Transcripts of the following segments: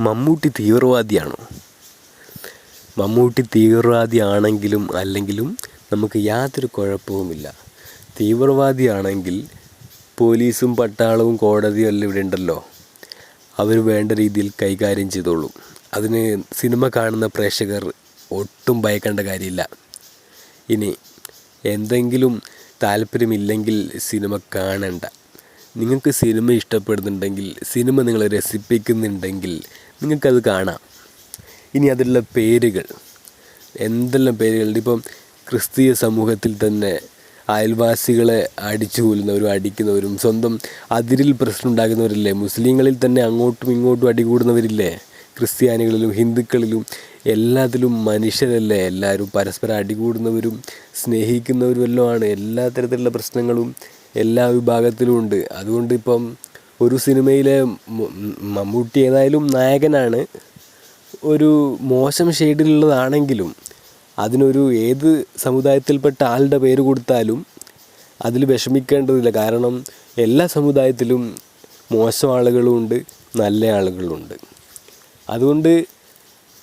മമ്മൂട്ടി തീവ്രവാദിയാണോ? മമ്മൂട്ടി തീവ്രവാദിയാണെങ്കിലും അല്ലെങ്കിലും നമുക്ക് യാതൊരു കുഴപ്പവുമില്ല. തീവ്രവാദിയാണെങ്കിൽ പോലീസും പട്ടാളവും കോടതിയും എല്ലാം ഇവിടെ ഉണ്ടല്ലോ. അവർ വേണ്ട രീതിയിൽ കൈകാര്യം ചെയ്തോളും. അതിന് സിനിമ കാണുന്ന പ്രേക്ഷകർ ഒട്ടും ഭയക്കേണ്ട കാര്യമില്ല. ഇനി എന്തെങ്കിലും താല്പര്യമില്ലെങ്കിൽ സിനിമ കാണണ്ട. നിങ്ങൾക്ക് സിനിമ ഇഷ്ടപ്പെടുന്നുണ്ടെങ്കിൽ സിനിമ നിങ്ങളെ രസിപ്പിക്കുന്നുണ്ടെങ്കിൽ നിങ്ങൾക്കത് കാണാം. ഇനി അതിലുള്ള പേരുകൾ. എന്തെല്ലാം പേരുകളുണ്ട് ഇപ്പം ക്രിസ്തീയ സമൂഹത്തിൽ തന്നെ അയൽവാസികളെ അടിച്ചു കൊല്ലുന്നവരും അടിക്കുന്നവരും സ്വന്തം അതിരിൽ പ്രശ്നം ഉണ്ടാക്കുന്നവരില്ലേ മുസ്ലിങ്ങളിൽ തന്നെ അങ്ങോട്ടും ഇങ്ങോട്ടും അടികൂടുന്നവരില്ലേ? ക്രിസ്ത്യാനികളിലും ഹിന്ദുക്കളിലും എല്ലാത്തിലും മനുഷ്യരല്ലേ? എല്ലാവരും പരസ്പരം അടികൂടുന്നവരും സ്നേഹിക്കുന്നവരും ആണ്. എല്ലാ തരത്തിലുള്ള പ്രശ്നങ്ങളും എല്ലാ വിഭാഗത്തിലും ഉണ്ട്. അതുകൊണ്ട് ഇപ്പം ഒരു സിനിമയിലെ മമ്മൂട്ടി ഏതായാലും നായകനാണ്. ഒരു മോശം ഷെയ്ഡിലുള്ളതാണെങ്കിലും അതിനൊരു ഏത് സമുദായത്തിൽപ്പെട്ട ആളുടെ പേര് കൊടുത്താലും അതിൽ വിഷമിക്കേണ്ടതില്ല. കാരണം എല്ലാ സമുദായത്തിലും മോശം ആളുകളുമുണ്ട് നല്ല ആളുകളുമുണ്ട് അതുകൊണ്ട്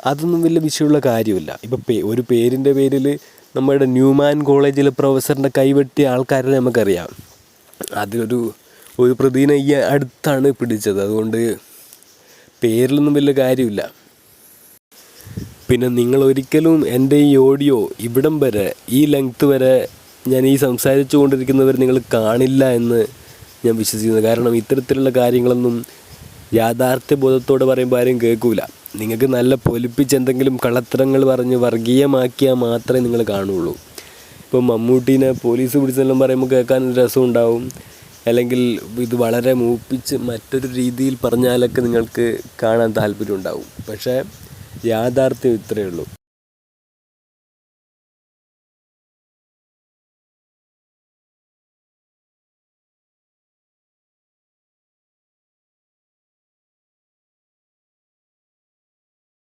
അതൊന്നും വലിയ വിഷയമുള്ള കാര്യമില്ല. ഇപ്പം പേ ഒരു പേരിന്റെ പേരിൽ നമ്മുടെ ന്യൂമാൻ കോളേജിലെ പ്രൊഫസറിന്റെ കൈവെട്ടിയ ആൾക്കാരെ നമുക്കറിയാം. അതിലൊരു ഒരു പ്രതിനെ ഈ അടുത്താണ് പിടിച്ചത്. അതുകൊണ്ട് പേരിലൊന്നും വലിയ കാര്യമില്ല. പിന്നെ നിങ്ങൾ ഒരിക്കലും എന്റെ ഈ ഓഡിയോ ഇവിടം വരെ ഈ ലെങ്ത് വരെ ഞാൻ ഈ സംസാരിച്ചു കൊണ്ടിരിക്കുന്നവർ നിങ്ങൾ കാണില്ല എന്ന് ഞാൻ വിശ്വസിക്കുന്നു. കാരണം ഇത്തരത്തിലുള്ള കാര്യങ്ങളൊന്നും യാഥാർത്ഥ്യ ബോധത്തോടെ പറയുമ്പോൾ ആരും കേൾക്കൂല. നിങ്ങൾക്ക് നല്ല പൊലിപ്പിച്ച് എന്തെങ്കിലും കള്ളത്തരങ്ങൾ പറഞ്ഞ് വർഗീയമാക്കിയാൽ മാത്രമേ നിങ്ങൾ കാണുള്ളൂ ഇപ്പോൾ മമ്മൂട്ടീനെ പോലീസ് പിടിച്ചെല്ലാം പറയുമ്പോൾ കേൾക്കാൻ രസമുണ്ടാവും. അല്ലെങ്കിൽ ഇത് വളരെ മൂപ്പിച്ച് മറ്റൊരു രീതിയിൽ പറഞ്ഞാലൊക്കെ നിങ്ങൾക്ക് കാണാൻ താല്പര്യം ഉണ്ടാവും പക്ഷേ യാഥാർത്ഥ്യം ഇത്രയേ ഉള്ളൂ.